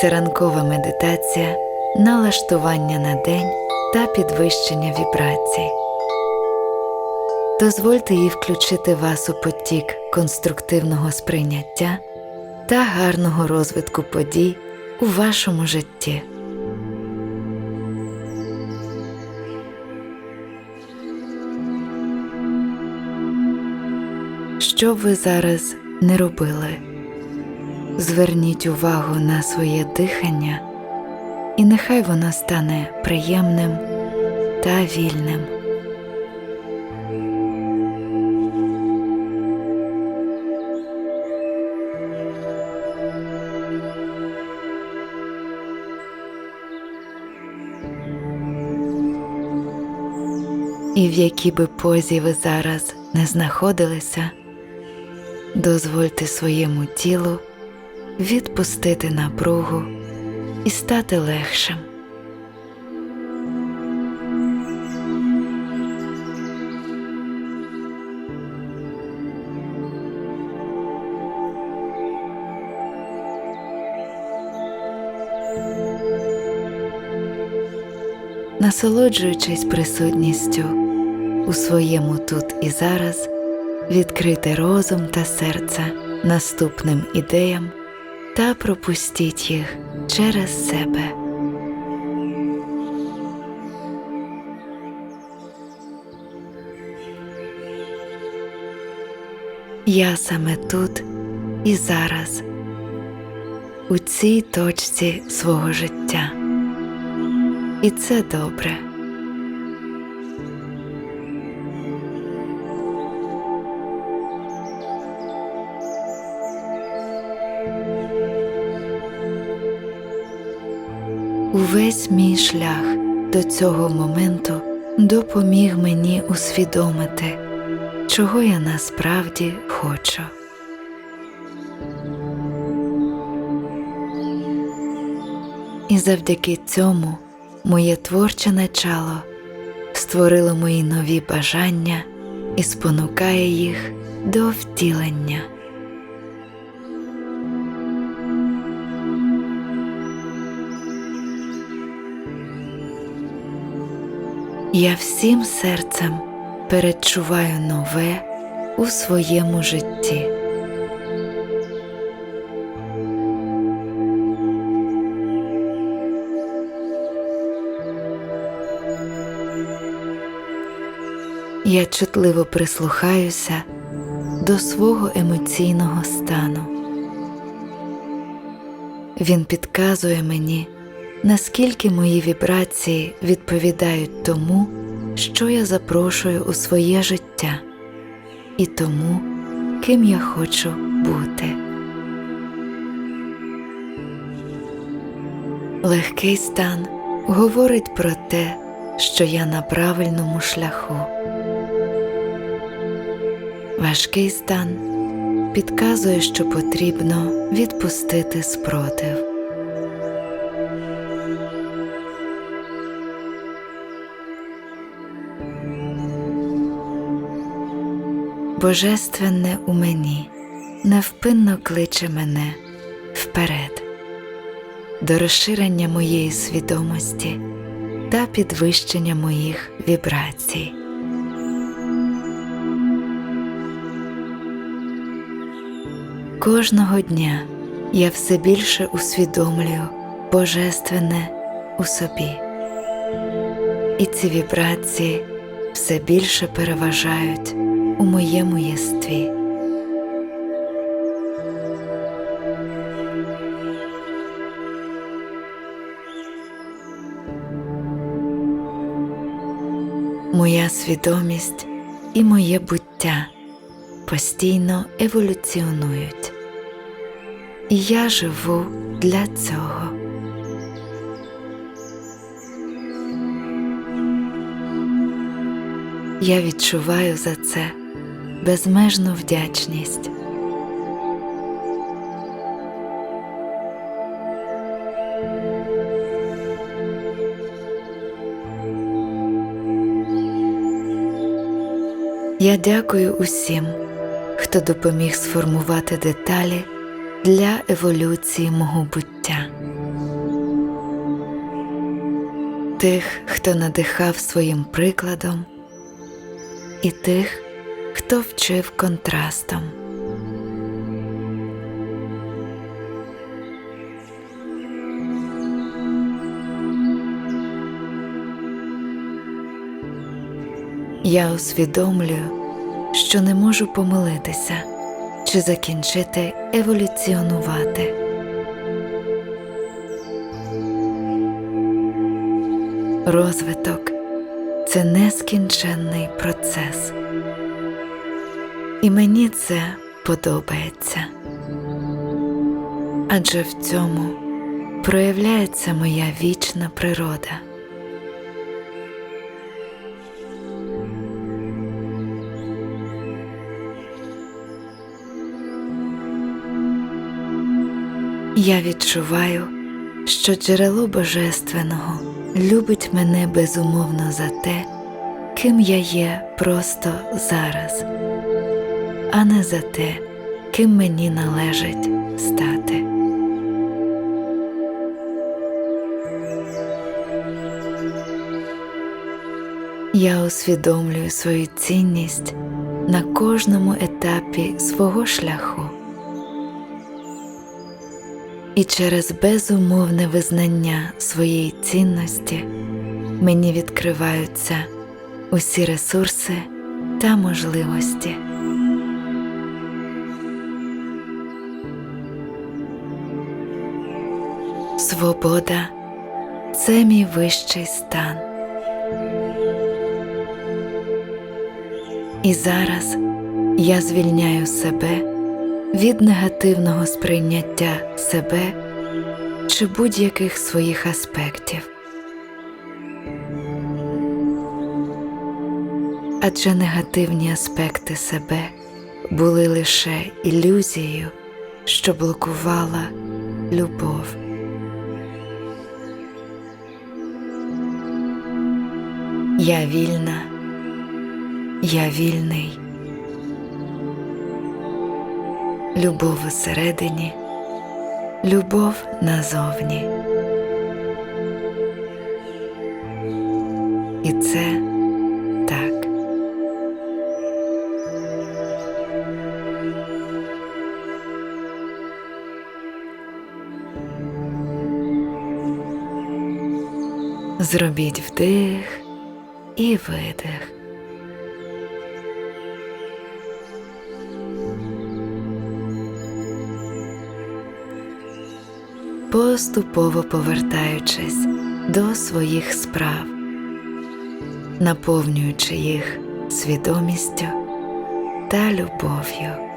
Це ранкова медитація, налаштування на день та підвищення вібрацій. Дозвольте їй включити вас у потік конструктивного сприйняття та гарного розвитку подій у вашому житті. Що б ви зараз не робили, зверніть увагу на своє дихання, і нехай воно стане приємним та вільним. І в якій би позі ви зараз не знаходилися, дозвольте своєму тілу відпустити напругу і стати легшим. Насолоджуючись присутністю у своєму тут і зараз, відкрити розум та серце наступним ідеям та пропустіть їх через себе. Я саме тут і зараз, у цій точці свого життя. І це добре. Увесь мій шлях до цього моменту допоміг мені усвідомити, чого я насправді хочу. І завдяки цьому моє творче начало створило мої нові бажання і спонукає їх до втілення. Я всім серцем передчуваю нове у своєму житті. Я чутливо прислухаюся до свого емоційного стану. Він підказує мені, наскільки мої вібрації відповідають тому, що я запрошую у своє життя, і тому, ким я хочу бути. Легкий стан говорить про те, що я на правильному шляху. Важкий стан підказує, що потрібно відпустити спротив. Божественне у мені невпинно кличе мене вперед, до розширення моєї свідомості та підвищення моїх вібрацій. Кожного дня я все більше усвідомлюю Божественне у собі, і ці вібрації все більше переважають у моєму єстві. Моя свідомість і моє буття постійно еволюціонують, і я живу для цього. Я відчуваю за це безмежну вдячність. Я дякую усім, хто допоміг сформувати деталі для еволюції мого буття. тих, хто надихав своїм прикладом, і тих, хто вчив контрастом. Я усвідомлюю, що не можу помилитися чи закінчити еволюціонувати. Розвиток це нескінченний процес, і мені це подобається. Адже в цьому проявляється моя вічна природа. Я відчуваю, що джерело Божественного любить мене безумовно за те, ким я є просто зараз, а не за те, ким мені належить стати. Я усвідомлюю свою цінність на кожному етапі свого шляху. І через безумовне визнання своєї цінності мені відкриваються усі ресурси та можливості. Свобода це мій вищий стан. І зараз я звільняю себе від негативного сприйняття себе чи будь-яких своїх аспектів. Адже негативні аспекти себе були лише ілюзією, що блокувала любов. Я вільна, я вільний. Любов усередині, любов назовні. І це так. Зробіть вдих і видих. поступово повертаючись до своїх справ, наповнюючи їх свідомістю та любов'ю.